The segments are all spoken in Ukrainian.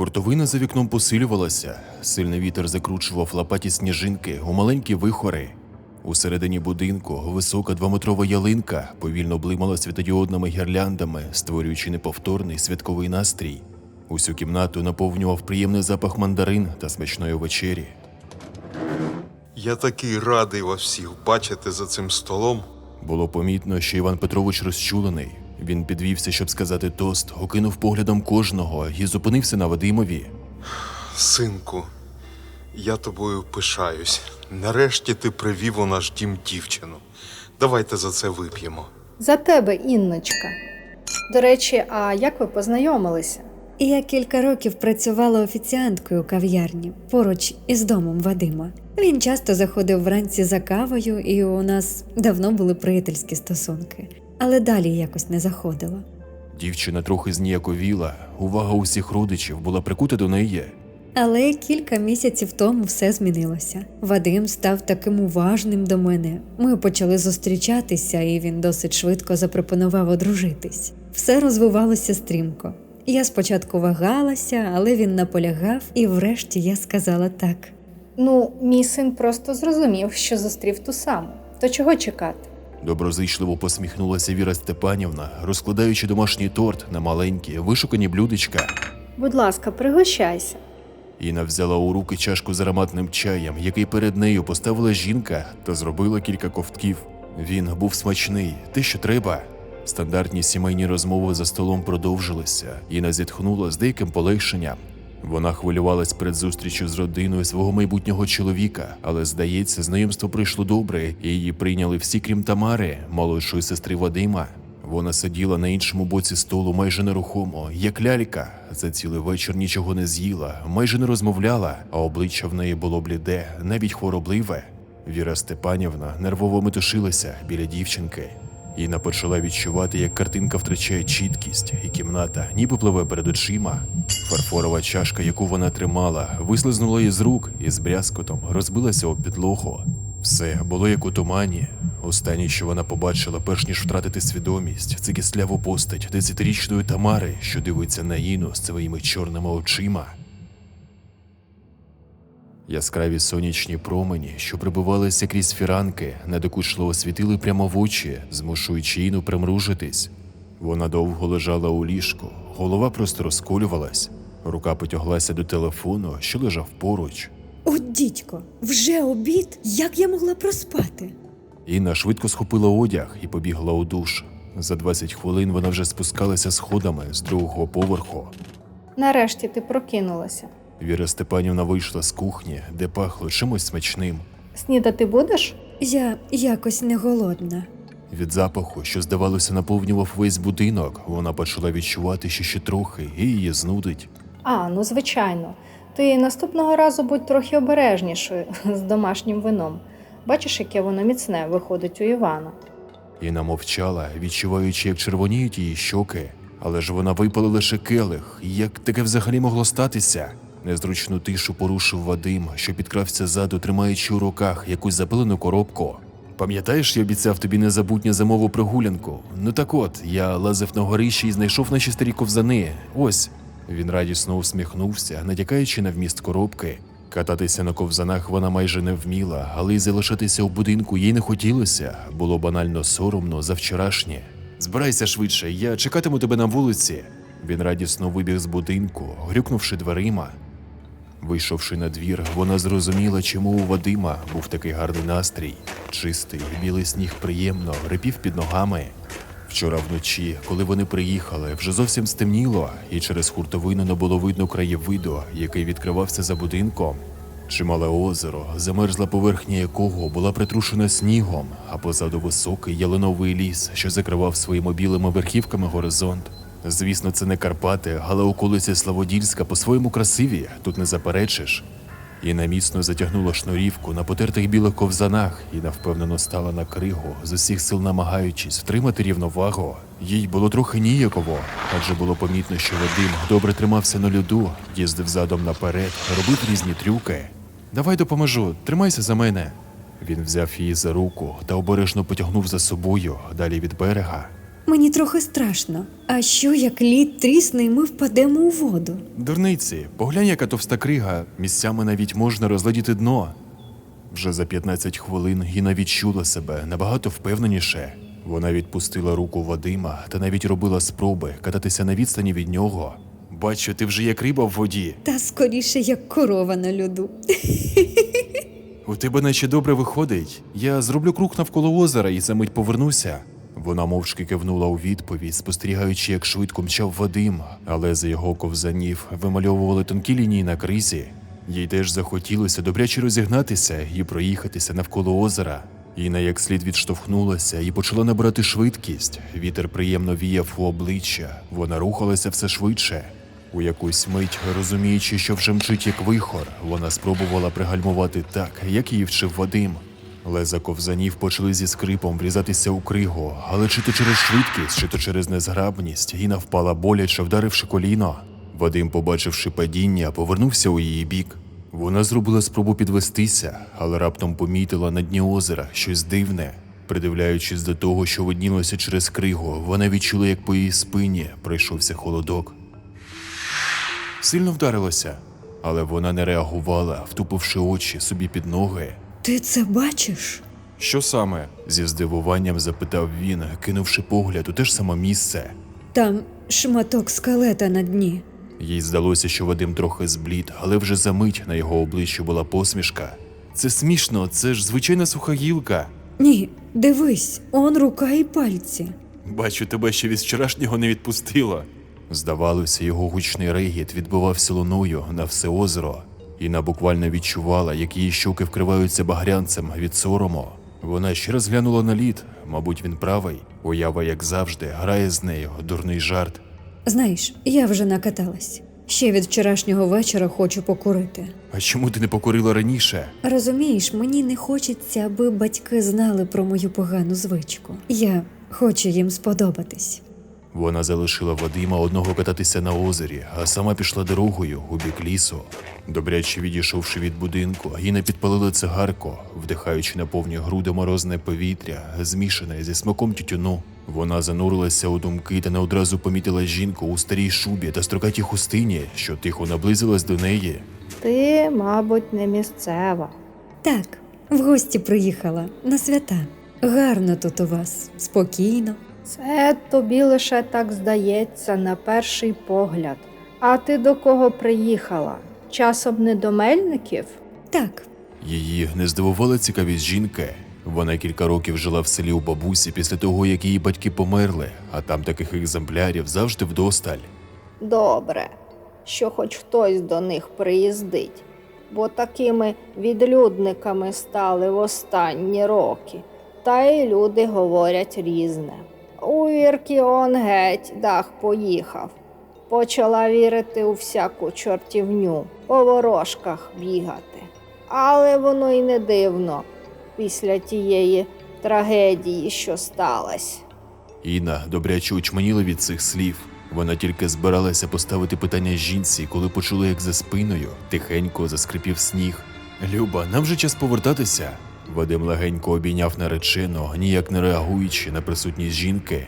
Хуртовина за вікном посилювалася, сильний вітер закручував лопаті сніжинки у маленькі вихори. Усередині будинку висока двометрова ялинка повільно блимала світодіодними гірляндами, створюючи неповторний святковий настрій. Усю кімнату наповнював приємний запах мандарин та смачної вечері. Я такий радий вас всіх бачити за цим столом. Було помітно, що Іван Петрович розчулений. Він підвівся, щоб сказати тост, окинув поглядом кожного і зупинився на Вадимові. Синку, я тобою пишаюсь. Нарешті ти привів у наш дім дівчину. Давайте за це вип'ємо. За тебе, Інночка. До речі, а як ви познайомилися? Я кілька років працювала офіціанткою у кав'ярні поруч із домом Вадима. Він часто заходив вранці за кавою, і у нас давно були приятельські стосунки, але далі якось не заходило. Дівчина трохи зніяковіла, увага усіх родичів була прикута до неї. Але кілька місяців тому все змінилося. Вадим став таким уважним до мене. Ми почали зустрічатися, і він досить швидко запропонував одружитись. Все розвивалося стрімко. Я спочатку вагалася, але він наполягав, і врешті я сказала так. Ну, мій син просто зрозумів, що зустрів ту саму. То чого чекати? Доброзичливо посміхнулася Віра Степанівна, розкладаючи домашній торт на маленькі, вишукані блюдечка. Будь ласка, пригощайся. Інна взяла у руки чашку з ароматним чаєм, який перед нею поставила жінка, та зробила кілька ковтків. Він був смачний, те, що треба. Стандартні сімейні розмови за столом продовжилися. Інна зітхнула з деяким полегшенням. Вона хвилювалась перед зустрічю з родиною свого майбутнього чоловіка, але, здається, знайомство пройшло добре, і її прийняли всі, крім Тамари, молодшої сестри Вадима. Вона сиділа на іншому боці столу майже нерухомо, як лялька. За цілий вечір нічого не з'їла, майже не розмовляла, а обличчя в неї було бліде, навіть хворобливе. Віра Степанівна нервово метушилася біля дівчинки. Інна почала відчувати, як картинка втрачає чіткість, і кімната ніби пливе перед очима. Фарфорова чашка, яку вона тримала, вислизнула із рук і з брязкотом розбилася об підлогу. Все було як у тумані. Останнє, що вона побачила, перш ніж втратити свідомість, це кисляву постать десятирічної Тамари, що дивиться на Іну з своїми чорними очима. Яскраві сонячні промені, що прибивалися крізь фіранки, недокучливо світили прямо в очі, змушуючи Іну примружитись. Вона довго лежала у ліжку, голова просто розколювалась, рука потяглася до телефону, що лежав поруч. О, дідько, вже обід? Як я могла проспати? Інна швидко схопила одяг і побігла у душ. За 20 хвилин вона вже спускалася сходами з другого поверху. Нарешті ти прокинулася. Віра Степанівна вийшла з кухні, де пахло чимось смачним. Снідати будеш? Я якось не голодна. Від запаху, що, здавалося, наповнював весь будинок, вона почала відчувати, що ще трохи, і її знудить. А, ну звичайно. Ти наступного разу будь трохи обережнішою з домашнім вином. Бачиш, яке воно міцне виходить у Івана. Інна мовчала, відчуваючи, як червоніють її щоки. Але ж вона випала лише келих. Як таке взагалі могло статися? Незручну тишу порушив Вадим, що підкрався ззаду, тримаючи у руках якусь запилену коробку. Пам'ятаєш, я обіцяв тобі незабутню зимову прогулянку? Ну так от, я лазив на горищі і знайшов наші старі ковзани. Ось. Він радісно усміхнувся, натякаючи на вміст коробки. Кататися на ковзанах вона майже не вміла, але й залишатися у будинку їй не хотілося. Було банально соромно за вчорашнє. Збирайся швидше, я чекатиму тебе на вулиці. Він радісно вибіг з будинку, грюкнувши дверима. Вийшовши на двір, вона зрозуміла, чому у Вадима був такий гарний настрій. Чистий, білий сніг приємно рипів під ногами. Вчора вночі, коли вони приїхали, вже зовсім стемніло, і через хуртовину не було видно краєвиду, який відкривався за будинком. Чимале озеро, замерзла поверхня якого була притрушена снігом, а позаду високий ялиновий ліс, що закривав своїми білими верхівками горизонт. Звісно, це не Карпати, але околиці Славодільська по-своєму красиві, тут не заперечиш. Інна міцно затягнула шнурівку на потертих білих ковзанах і навпевнено стала на кригу, з усіх сил намагаючись втримати рівновагу. Їй було трохи ніяково, адже було помітно, що Вадим добре тримався на льоду, їздив задом наперед, робив різні трюки. Давай допоможу, тримайся за мене. Він взяв її за руку та обережно потягнув за собою далі від берега. Мені трохи страшно. А що як лід трісне і ми впадемо у воду? Дурниці, поглянь, яка товста крига, місцями навіть можна розглядіти дно. Вже за 15 хвилин Гіна відчула себе набагато впевненіше. Вона відпустила руку Вадима та навіть робила спроби кататися на відстані від нього. Бачу, ти вже як риба в воді. Та скоріше як корова на льоду. У тебе наче добре виходить. Я зроблю круг навколо озера і за мить повернуся. Вона мовчки кивнула у відповідь, спостерігаючи, як швидко мчав Вадим, але за його ковзанів вимальовували тонкі лінії на кризі. Їй теж захотілося добряче розігнатися і проїхатися навколо озера. Іна як слід відштовхнулася і почала набирати швидкість. Вітер приємно віяв у обличчя. Вона рухалася все швидше. У якусь мить, розуміючи, що вже мчить як вихор, вона спробувала пригальмувати так, як її вчив Вадим. Леза ковзанів почали зі скрипом врізатися у кригу, але чи то через швидкість, чи то через незграбність, Гіна впала боляче, вдаривши коліно. Вадим, побачивши падіння, повернувся у її бік. Вона зробила спробу підвестися, але раптом помітила на дні озера щось дивне. Придивляючись до того, що виднілося через кригу, вона відчула, як по її спині пройшовся холодок. Сильно вдарилося, але вона не реагувала, втупивши очі собі під ноги. Ти це бачиш? Що саме? зі здивуванням запитав він, кинувши погляд у те ж саме місце. Там шматок скелета на дні. Їй здалося, що Вадим трохи зблід, але вже за мить на його обличчі була посмішка. Це смішно, це ж звичайна суха гілка. Ні, дивись, он рука і пальці. Бачу, тебе ще від вчорашнього не відпустило. Здавалося, його гучний регіт відбивався луною на все озеро. Іна буквально відчувала, як її щоки вкриваються багрянцем від сорому. Вона ще раз глянула на лід, мабуть, він правий. Уява, як завжди, грає з нею дурний жарт. Знаєш, я вже накаталась. Ще від вчорашнього вечора хочу покурити. А чому ти не покорила раніше? Розумієш, мені не хочеться, аби батьки знали про мою погану звичку. Я хочу їм сподобатись. Вона залишила Вадима одного кататися на озері, а сама пішла дорогою у бік лісу. Добряче відійшовши від будинку, Гіна підпалила цигарку, вдихаючи на повні груди морозне повітря, змішане зі смаком тютюну. Вона занурилася у думки та не одразу помітила жінку у старій шубі та строкатій хустині, що тихо наблизилась до неї. Ти, мабуть, не місцева. Так, в гості приїхала на свята. Гарно тут у вас, спокійно. Це тобі лише так здається на перший погляд. А ти до кого приїхала? Часом не до мельників? Так, Її не здивувала цікавість жінки. Вона кілька років жила в селі у бабусі після того, як її батьки померли, а там таких екземплярів завжди вдосталь. Добре, що хоч хтось до них приїздить, бо такими відлюдниками стали в останні роки, та й люди говорять різне. У вірки он геть дах поїхав. Почала вірити у всяку чортівню, по ворожках бігати. Але воно й не дивно після тієї трагедії, що сталася. Інна добряче очманіла від цих слів. Вона тільки збиралася поставити питання жінці, коли почула, як за спиною тихенько заскрипів сніг. Люба, нам вже час повертатися. Вадим легенько обійняв наречену, ніяк не реагуючи на присутність жінки.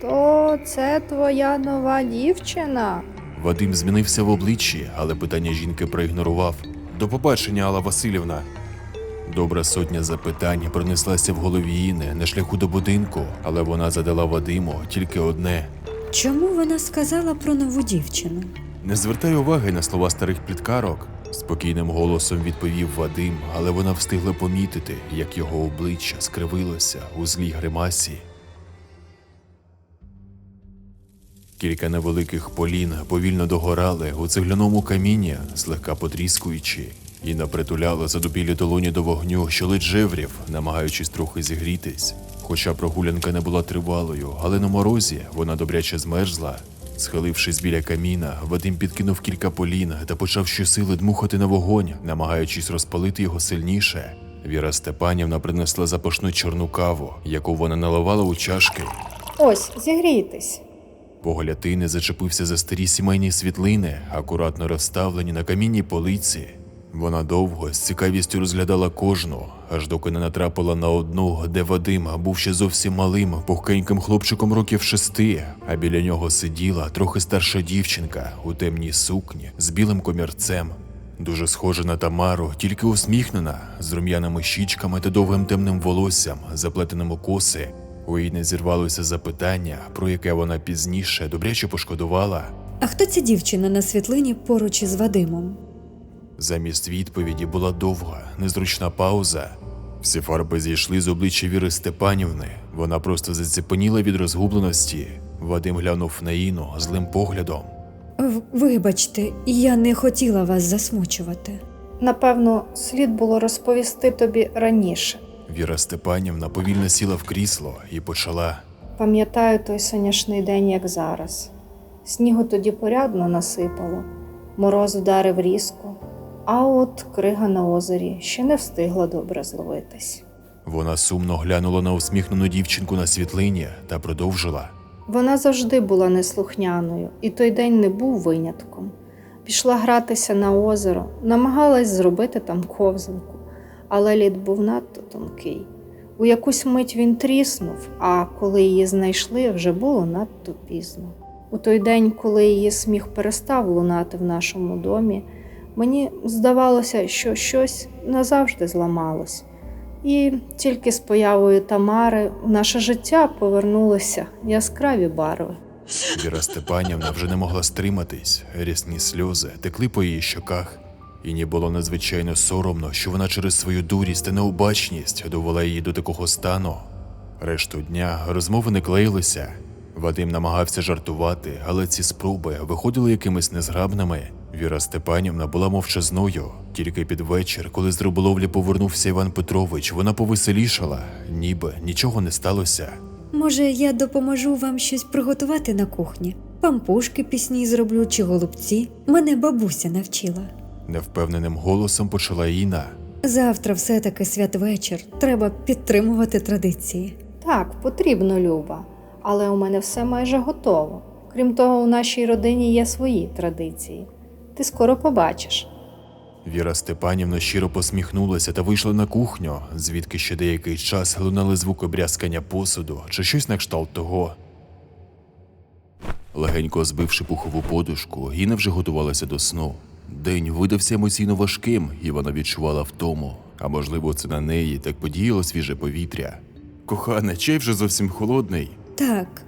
То це твоя нова дівчина? Вадим змінився в обличчі, але питання жінки проігнорував. До побачення, Алла Васильівна. Добра сотня запитань пронеслася в голові Іни на шляху до будинку, але вона задала Вадиму тільки одне. чому вона сказала про нову дівчину? Не звертай уваги на слова старих пліткарок. Спокійним голосом відповів Вадим, але вона встигла помітити, як його обличчя скривилося у злій гримасі. Кілька невеликих полін повільно догорали у цегляному камінні, злегка потріскуючи, і напритуляла задубілі долоні до вогню, що ледь жеврів, намагаючись трохи зігрітись. Хоча прогулянка не була тривалою, але на морозі вона добряче змерзла. Схилившись біля каміна, Вадим підкинув кілька полін та почав щосили дмухати на вогонь, намагаючись розпалити його сильніше. Віра Степанівна принесла запашну чорну каву, яку вона наливала у чашки. Ось, зігрійтесь. Погляд не зачепився за старі сімейні світлини, акуратно розставлені на камінній полиці. Вона довго з цікавістю розглядала кожну, аж доки не натрапила на одну, де Вадим був ще зовсім малим, пухкеньким хлопчиком років шести, а біля нього сиділа трохи старша дівчинка у темній сукні з білим комірцем. Дуже схожа на Тамару, тільки усміхнена, з рум'яними щічками та довгим темним волоссям, заплетеним у коси. У її не зірвалося запитання, про яке вона пізніше добряче пошкодувала. А хто ця дівчина на світлині поруч із Вадимом? Замість відповіді була довга, незручна пауза. Всі фарби зійшли з обличчя Віри Степанівни. Вона просто заціпеніла від розгубленості. Вадим глянув на Іну злим поглядом. В- Вибачте, я не хотіла вас засмучувати. Напевно, слід було розповісти тобі раніше. Віра Степанівна повільно сіла в крісло і почала. Пам'ятаю той сонячний день, як зараз. Снігу тоді порядно насипало, мороз вдарив різко, а от крига на озері ще не встигла добре зловитись. Вона сумно глянула на усміхнену дівчинку на світлині та продовжила. Вона завжди була неслухняною, і той день не був винятком. Пішла гратися на озеро, намагалась зробити там ковзанку, але лід був надто тонкий. У якусь мить він тріснув, а коли її знайшли, вже було надто пізно. У той день, коли її сміх перестав лунати в нашому домі, мені здавалося, що щось назавжди зламалось. І тільки з появою Тамари в наше життя повернулися яскраві барви. Віра Степанівна вже не могла стриматись, рясні сльози текли по її щоках. і Іні було надзвичайно соромно, що вона через свою дурість та необачність довела її до такого стану. Решту дня розмови не клеїлися. Вадим намагався жартувати, але ці спроби виходили якимись незграбними. Віра Степанівна була мовчазною. Тільки під вечір, коли з риболовлі повернувся Іван Петрович, вона повеселішала, ніби нічого не сталося. Може, я допоможу вам щось приготувати на кухні? Пампушки пісні зроблю чи голубці? Мене бабуся навчила. Невпевненим голосом почала Інна. Завтра все-таки святвечір. Треба підтримувати традиції. Так, потрібно, Люба, але у мене все майже готово. Крім того, у нашій родині є свої традиції. Ти скоро побачиш. Віра Степанівна щиро посміхнулася та вийшла на кухню, звідки ще деякий час лунали звуки брязкання посуду чи щось на кшталт того. Легенько збивши пухову подушку, Гіна вже готувалася до сну. День видався емоційно важким, і вона відчувала втому. А можливо, це на неї так подіяло свіже повітря. Кохана, чай вже зовсім холодний. Так,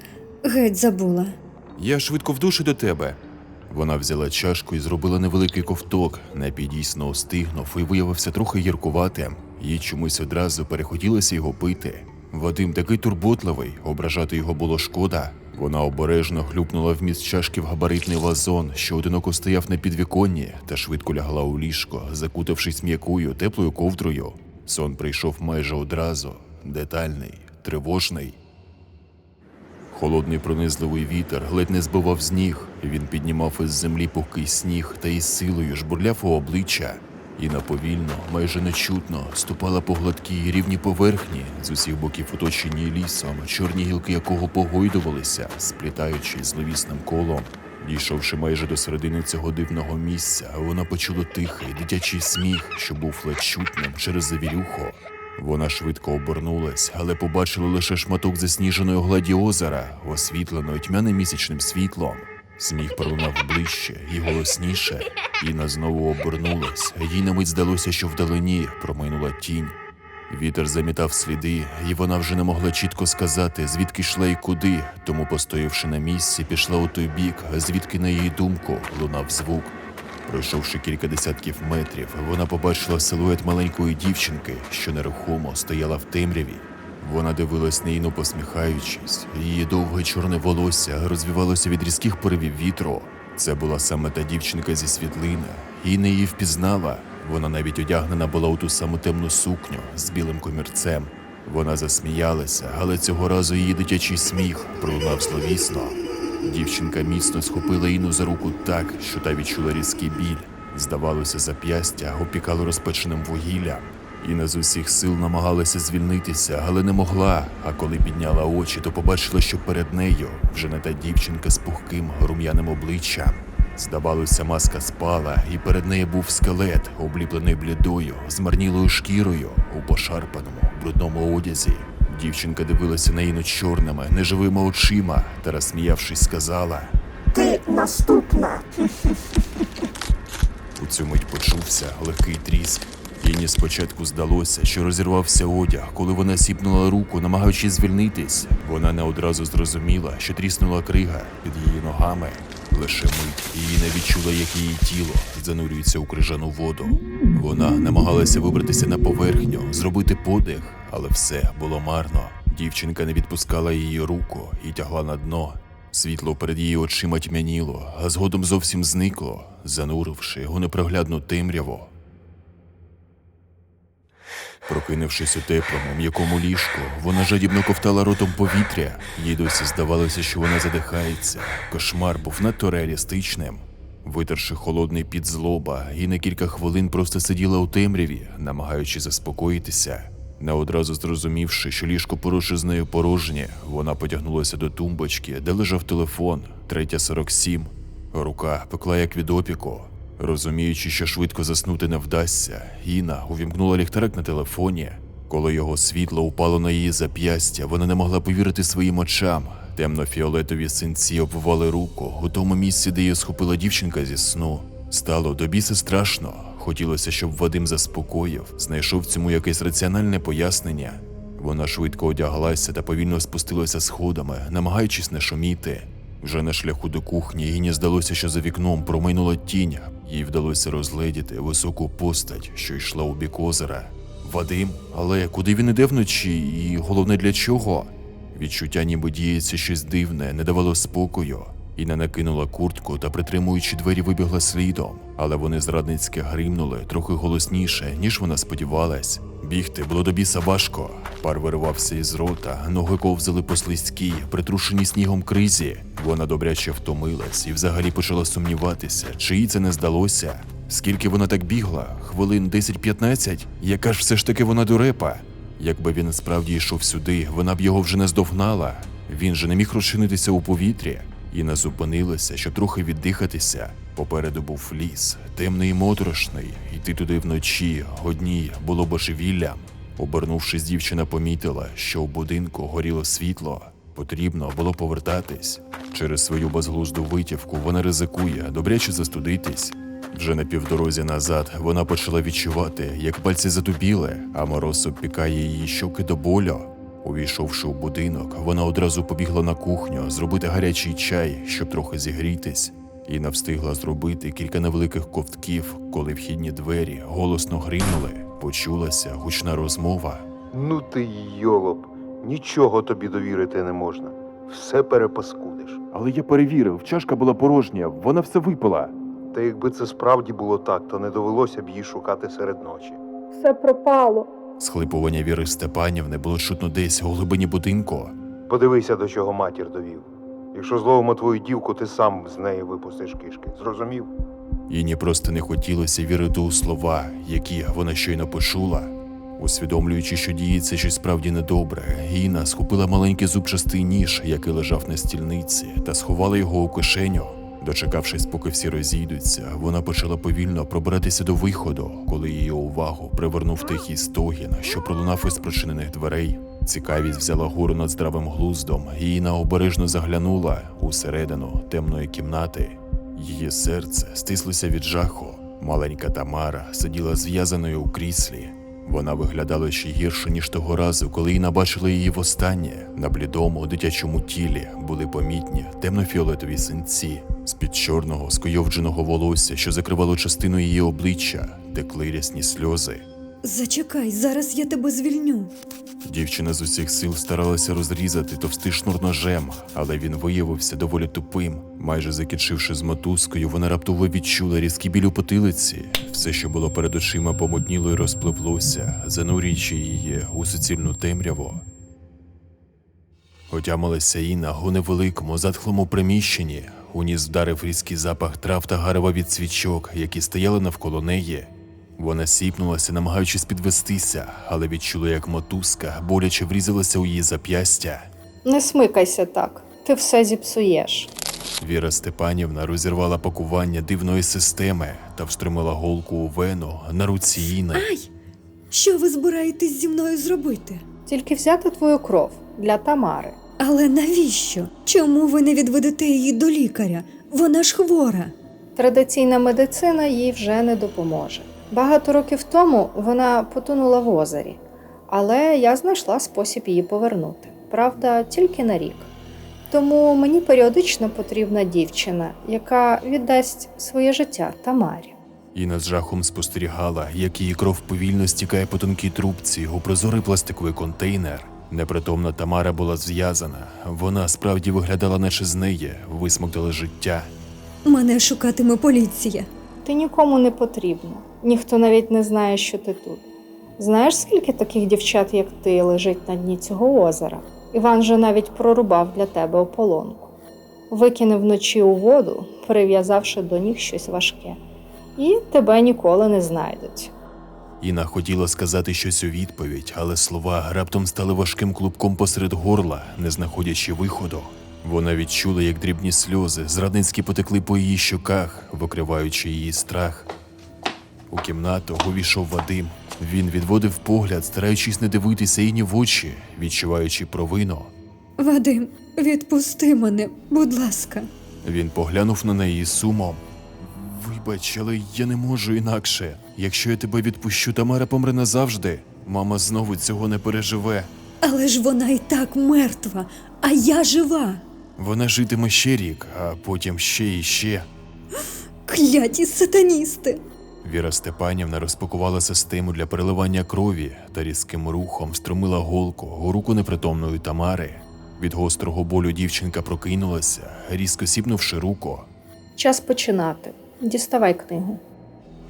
геть забула. Я швидко в душу до тебе. Вона взяла чашку і зробила невеликий ковток. Напій дійсно остигнув і виявився трохи гіркуватим. Їй чомусь одразу перехотілося його пити. Вадим такий турботливий, ображати його було шкода. Вона обережно хлюпнула вміст чашки в габаритний вазон, що одиноко стояв на підвіконні, та швидко лягла у ліжко, закутавшись м'якою, теплою ковдрою. Сон прийшов майже одразу, детальний, тривожний. Холодний пронизливий вітер ледь не збивав з ніг. Він піднімав із землі пухкий сніг та із силою жбурляв у обличчя. І наповільно, майже нечутно, ступала по гладкій рівній поверхні, з усіх боків оточені лісом, чорні гілки якого погойдувалися, сплітаючись зловісним колом. Дійшовши майже до середини цього дивного місця, вона почула тихий дитячий сміх, що був ледь чутним через завірюхо. Вона швидко обернулась, але побачила лише шматок засніженої гладі озера, освітленої тьмяним місячним світлом. Сміх пролунав ближче і голосніше. Інна знову обернулась. Їй на мить здалося, що вдалині промайнула тінь. Вітер замітав сліди, і вона вже не могла чітко сказати, звідки йшла і куди, тому, постоявши на місці, пішла у той бік, звідки, на її думку, лунав звук. Пройшовши кілька десятків метрів, вона побачила силует маленької дівчинки, що нерухомо стояла в темряві. Вона дивилась на Іну, посміхаючись. Її довге чорне волосся розвівалося від різких поривів вітру. Це була саме та дівчинка зі світлини. Інна її впізнала. Вона навіть одягнена була у ту саму темну сукню з білим комірцем. Вона засміялася, але цього разу її дитячий сміх пролунав зловісно. Дівчинка міцно схопила Іну за руку так, що та відчула різкий біль. Здавалося, зап'ястя опікало розпеченим вугіллям. Інна з усіх сил намагалася звільнитися, але не могла. А коли підняла очі, то побачила, що перед нею вже не та дівчинка з пухким рум'яним обличчям. Здавалося, маска спала, і перед нею був скелет, обліплений блідою, змарнілою шкірою у пошарпаному, брудному одязі. Дівчинка дивилася на Іну чорними, неживими очима та, розсміявшись, сказала: Ти наступна. У цю мить почувся легкий тріск. Іні спочатку здалося, що розірвався одяг, коли вона сіпнула руку, намагаючись звільнитись. Вона не одразу зрозуміла, що тріснула крига під її ногами. Лише мить її не відчула, як її тіло занурюється у крижану воду. Вона намагалася вибратися на поверхню, зробити подих, але все було марно. Дівчинка не відпускала її руку і тягла на дно. Світло перед її очима тьмяніло, а згодом зовсім зникло, зануривши у непроглядну темряву. Прокинувшись у теплому, м'якому ліжку, вона жадібно ковтала ротом повітря. Їй досі здавалося, що вона задихається. Кошмар був надто реалістичним. Витерши холодний під злоба, і на кілька хвилин просто сиділа у темряві, намагаючись заспокоїтися. Не одразу зрозумівши, що ліжко поруч із нею порожнє, вона потягнулася до тумбочки, де лежав телефон, третя 47. Рука пекла як від опіку. Розуміючи, що швидко заснути не вдасться, Інна увімкнула ліхтарик на телефоні. Коли його світло упало на її зап'ястя, вона не могла повірити своїм очам. Темно-фіолетові синці обвивали руку у тому місці, де її схопила дівчинка зі сну. Стало до біса страшно. Хотілося, щоб Вадим заспокоїв, знайшов цьому якесь раціональне пояснення. Вона швидко одяглася та повільно спустилася сходами, намагаючись не шуміти. Вже на шляху до кухні їй здалося, що за вікном промайнула тінь. Їй вдалося розгледіти високу постать, що йшла у бік озера. Вадим, але куди він іде вночі, і головне для чого? Відчуття, ніби діється щось дивне, не давало спокою. Іна накинула куртку та, притримуючи двері, вибігла слідом, але вони зрадницьки гримнули трохи голосніше, ніж вона сподівалась. Бігти було до біса важко. Пар виривався із рота, ноги ковзали по слизькій, притрушеній снігом кризі. Вона добряче втомилась і взагалі почала сумніватися, чи їй це не здалося. Скільки вона так бігла? Хвилин 10-15? Яка ж все ж таки вона дурепа? Якби він справді йшов сюди, вона б його вже не здогнала. Він же не міг розчинитися у повітрі. Іна зупинилася, щоб трохи віддихатися. Попереду був ліс, темний і моторошний. Йти туди вночі, одній було божевіллям. Обернувшись, дівчина помітила, що у будинку горіло світло. Потрібно було повертатись. Через свою безглузду витівку вона ризикує добряче застудитись. Вже на півдорозі назад вона почала відчувати, як пальці затупіли, а мороз обпікає її щоки до болю. Увійшовши у будинок, вона одразу побігла на кухню зробити гарячий чай, щоб трохи зігрітись. Іна встигла зробити кілька невеликих ковтків, коли вхідні двері голосно гримнули. Почулася гучна розмова. Ну ти йолоп, нічого тобі довірити не можна. Все перепаскудиш. Але я перевірив, чашка була порожня, вона все випила. Та якби це справді було так, то не довелося б її шукати серед ночі. Все пропало. Схлипування Віри Степанівни було чутно десь у глибині будинку. Подивися, до чого матір довів. Якщо зловимо твою дівку, ти сам з неї випустиш кишки. Зрозумів? Їй просто не хотілося вірити у слова, які вона щойно почула. Усвідомлюючи, що діється щось справді недобре, Інна схопила маленький зубчастий ніж, який лежав на стільниці, та сховала його у кишеню. Дочекавшись, поки всі розійдуться, вона почала повільно пробиратися до виходу, коли її увагу привернув тихий стогін, що пролунав із прочинених дверей. Цікавість взяла гору над здравим глуздом, і Інна обережно заглянула усередину темної кімнати. Її серце стислося від жаху. Маленька Тамара сиділа зв'язаною у кріслі. Вона виглядала ще гірше, ніж того разу, коли Інна бачила її востаннє. На блідому дитячому тілі були помітні темно-фіолетові синці. З-під чорного, скойовдженого волосся, що закривало частину її обличчя, текли рясні сльози. Зачекай, зараз я тебе звільню. Дівчина з усіх сил старалася розрізати товстий шнур ножем, але він виявився доволі тупим. Майже закінчивши з мотузкою, вона раптово відчула різкий біль у потилиці. Все, що було перед очима, помутніло і розпливлося, занурюючи її у суцільну темряву. Отямилася Інна у невеликому, затхлому приміщенні. У ніс вдарив різкий запах трав та гарова від свічок, які стояли навколо неї. Вона сіпнулася, намагаючись підвестися, але відчула, як мотузка боляче врізалася у її зап'ястя. Не смикайся так, ти все зіпсуєш. Віра Степанівна розірвала пакування дивної системи та встромила голку у вену на руці Іни. Ай! Що ви збираєтесь зі мною зробити? Тільки взяти твою кров для Тамари. Але навіщо? Чому ви не відведете її до лікаря? Вона ж хвора. Традиційна медицина їй вже не допоможе. Багато років тому вона потонула в озері, але я знайшла спосіб її повернути. Правда, тільки на рік. Тому мені періодично потрібна дівчина, яка віддасть своє життя Тамарі. Іна з жахом спостерігала, як її кров повільно стікає по тонкій трубці у прозорий пластиковий контейнер. Непритомна Тамара була зв'язана. Вона справді виглядала, наче з неї висмоктали життя. Мене шукатиме поліція. Ти нікому не потрібна, ніхто навіть не знає, що ти тут. Знаєш, скільки таких дівчат, як ти, лежить на дні цього озера? Іван же навіть прорубав для тебе ополонку. Викине вночі у воду, прив'язавши до ніг щось важке, і тебе ніколи не знайдуть. Іна хотіла сказати щось у відповідь, але слова раптом стали важким клубком посеред горла, не знаходячи виходу. Вона відчула, як дрібні сльози зрадницькі потекли по її щоках, викриваючи її страх. У кімнату увійшов Вадим. Він відводив погляд, стараючись не дивитися Іні в очі, відчуваючи провину. Вадим, відпусти мене, будь ласка. Він поглянув на неї сумом. Вибач, але я не можу інакше. Якщо я тебе відпущу, Тамара помре назавжди. Мама знову цього не переживе. Але ж вона і так мертва, а я жива. Вона житиме ще рік, а потім ще і ще. Кляті сатаністи. Віра Степанівна розпакувала систему для переливання крові та різким рухом струмила голку у руку непритомної Тамари. Від гострого болю дівчинка прокинулася, різко сіпнувши руку. Час починати. Діставай книгу.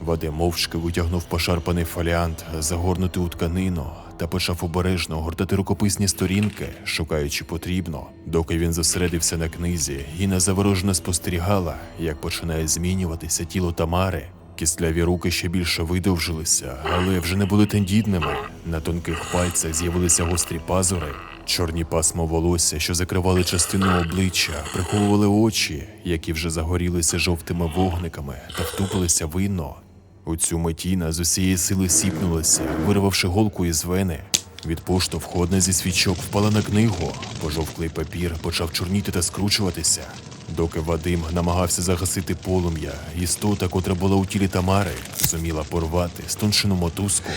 Вадим мовчки витягнув пошарпаний фоліант, загорнутий у тканину, та почав обережно гортати рукописні сторінки, шукаючи потрібно. Доки він зосередився на книзі, Гіна заворожено спостерігала, як починає змінюватися тіло Тамари. Кістляві руки ще більше видовжилися, але вже не були тендітними. На тонких пальцях з'явилися гострі пазури. Чорні пасмо волосся, що закривали частину обличчя, приховували очі, які вже загорілися жовтими вогниками та втупилися в інно. У цю метіна з усієї сили сіпнулася, вирвавши голку із вени. Від поштовху одна зі свічок впала на книгу, пожовклий папір почав чорніти та скручуватися. Доки Вадим намагався загасити полум'я, істота, котра була у тілі Тамари, зуміла порвати стоншену мотузку.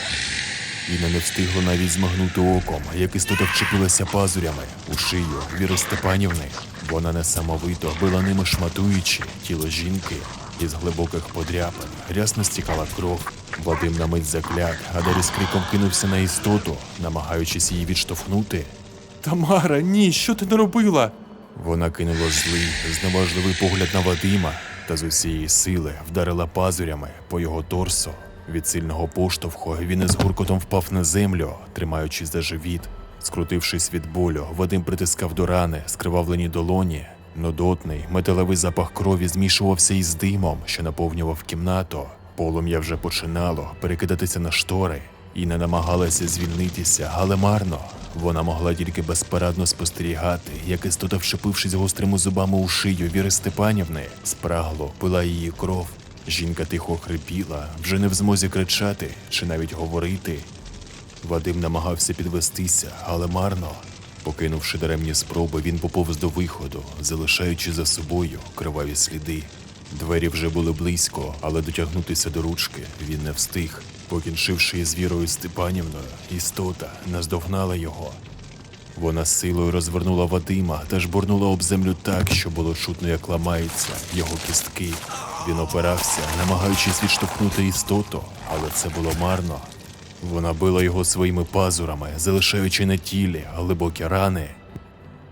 Інна не встигла навіть змагнути оком, як істота вчепилася пазурями у шию Віри Степанівни. Вона несамовито била ними шматуючи тіло жінки. Із глибоких подряпин рясно стікала кров. Вадим на мить закляк, а далі з криком кинувся на істоту, намагаючись її відштовхнути. Тамара, ні, що ти наробила? Вона кинула злий, зневажливий погляд на Вадима та з усієї сили вдарила пазурями по його торсу. Від сильного поштовху він із гуркотом впав на землю, тримаючись за живіт. Скрутившись від болю, Вадим притискав до рани скривавлені долоні. Нудотний, металевий запах крові змішувався із димом, що наповнював кімнату. Полум'я вже починало перекидатися на штори і не намагалася звільнитися, але марно. Вона могла тільки безпорадно спостерігати, як істота, вшипившись гострими зубами у шию Віри Степанівни, спрагло пила її кров. Жінка тихо хрипіла, вже не в змозі кричати чи навіть говорити. Вадим намагався підвестися, але марно. Покинувши даремні спроби, він поповз до виходу, залишаючи за собою криваві сліди. Двері вже були близько, але дотягнутися до ручки він не встиг. Покінчивши із Вірою Степанівною, істота наздогнала його. Вона силою розвернула Вадима та жбурнула об землю так, що було чутно, як ламаються його кістки. Він опирався, намагаючись відштовхнути істоту, але це було марно. Вона била його своїми пазурами, залишаючи на тілі глибокі рани.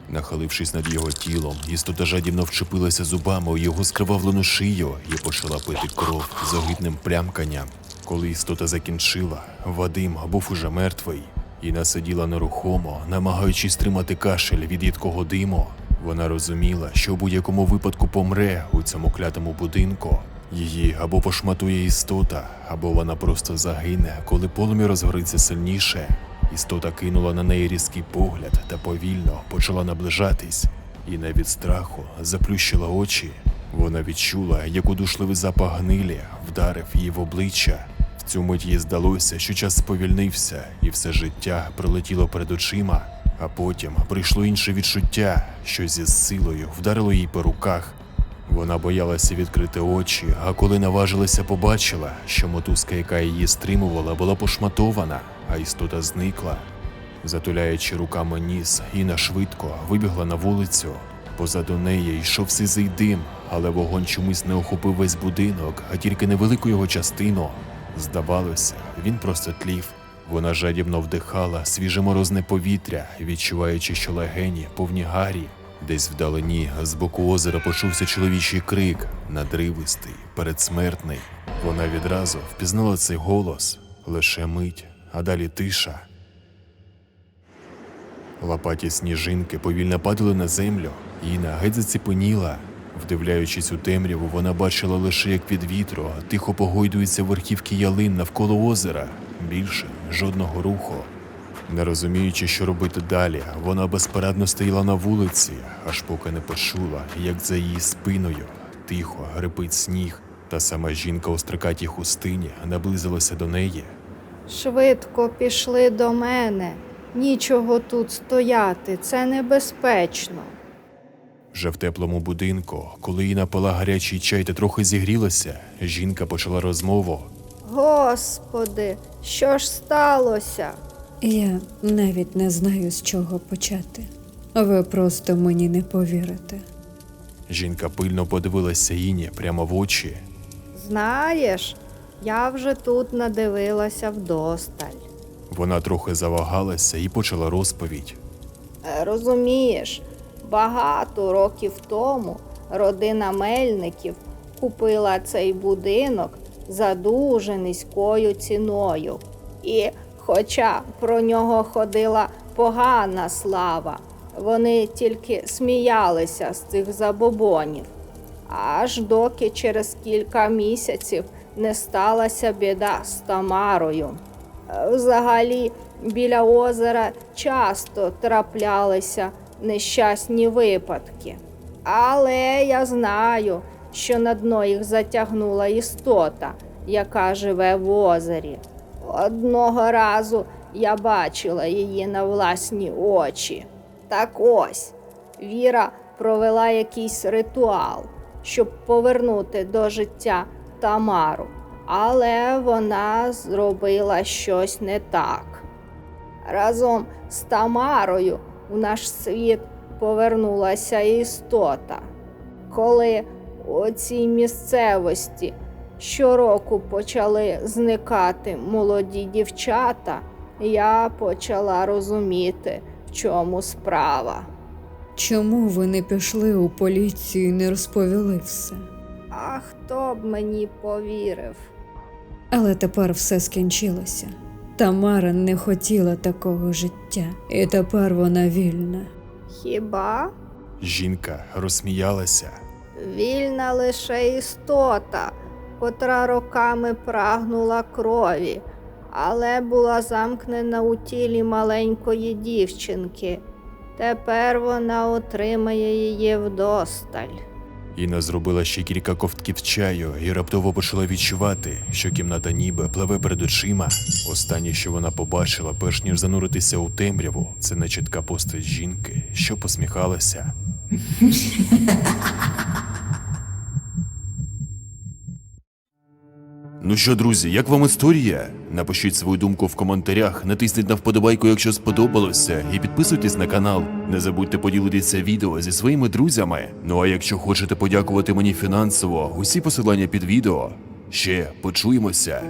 Нахилившись над його тілом, істота жадібно вчепилася зубами у його скривавлену шию і почала пити кров з огидним плямканням. Коли істота закінчила, Вадим був уже мертвий. Іна сиділа нерухомо, намагаючись тримати кашель від їдкого диму. Вона розуміла, що в будь-якому випадку помре у цьому клятому будинку. Її або пошматує істота, або вона просто загине, коли полум'я розгориться сильніше. Істота кинула на неї різкий погляд та повільно почала наближатись. Інна від страху заплющила очі. Вона відчула, як удушливий запах гнилі вдарив її в обличчя. В цю мить їй здалося, що час сповільнився, і все життя пролетіло перед очима. А потім прийшло інше відчуття, що зі силою вдарило їй по руках. Вона боялася відкрити очі, а коли наважилася, побачила, що мотузка, яка її стримувала, була пошматована, а істота зникла. Затуляючи руками ніс, Інна швидко вибігла на вулицю. Позаду неї йшов сизий дим, але вогонь чомусь не охопив весь будинок, а тільки невелику його частину. Здавалося, він просто тлів. Вона жадібно вдихала свіже морозне повітря, відчуваючи, що легені повні гарі. Десь вдалині з боку озера почувся чоловічий крик, надривистий, передсмертний. Вона відразу впізнала цей голос лише мить, а далі тиша. Лопаті сніжинки повільно падали на землю, Інна геть заціпеніла. Вдивляючись у темряву, вона бачила лише, як від вітру тихо погойдуються верхівки ялин навколо озера. Більше жодного руху. Не розуміючи, що робити далі, вона безпорадно стояла на вулиці, аж поки не почула, як за її спиною тихо грипить сніг. Та сама жінка у стрикатій хустині наблизилася до неї. Швидко пішли до мене. Нічого тут стояти, це небезпечно. Вже в теплому будинку, коли їй напила гарячий чай та трохи зігрілася, жінка почала розмову. Господи, що ж сталося? Я навіть не знаю, з чого почати. Ви просто мені не повірите. Жінка пильно подивилася Іні прямо в очі. Знаєш, я вже тут надивилася вдосталь. Вона трохи завагалася і почала розповідь. Е, Розумієш, багато років тому родина Мельників купила цей будинок за дуже низькою ціною. І, хоча про нього ходила погана слава, вони тільки сміялися з цих забобонів. Аж доки через кілька місяців не сталася біда з Тамарою. Е, Взагалі, біля озера часто траплялися нещасні випадки. Але я знаю, що на дно їх затягнула істота, яка живе в озері. Одного разу я бачила її на власні очі. Так ось, Віра провела якийсь ритуал, щоб повернути до життя Тамару, але вона зробила щось не так. Разом з Тамарою в наш світ повернулася істота. Коли у цій місцевості щороку почали зникати молоді дівчата, я почала розуміти, в чому справа. Чому ви не пішли у поліцію і не розповіли все? А хто б мені повірив? Але тепер все скінчилося. Тамара не хотіла такого життя, і тепер вона вільна. Хіба Жінка розсміялася. вільна лише істота, котра роками прагнула крові, але була замкнена у тілі маленької дівчинки. Тепер вона отримає її вдосталь. Інна зробила ще кілька ковтків чаю і раптово почала відчувати, що кімната ніби пливе перед очима. Останнє, що вона побачила, перш ніж зануритися у темряву, це нечітка постать жінки, що посміхалася. Ну що, друзі, як вам історія? Напишіть свою думку в коментарях, натисніть на вподобайку, якщо сподобалося, і підписуйтесь на канал. Не забудьте поділитися відео зі своїми друзями. Ну а якщо хочете подякувати мені фінансово, усі посилання під відео. Ще почуємося.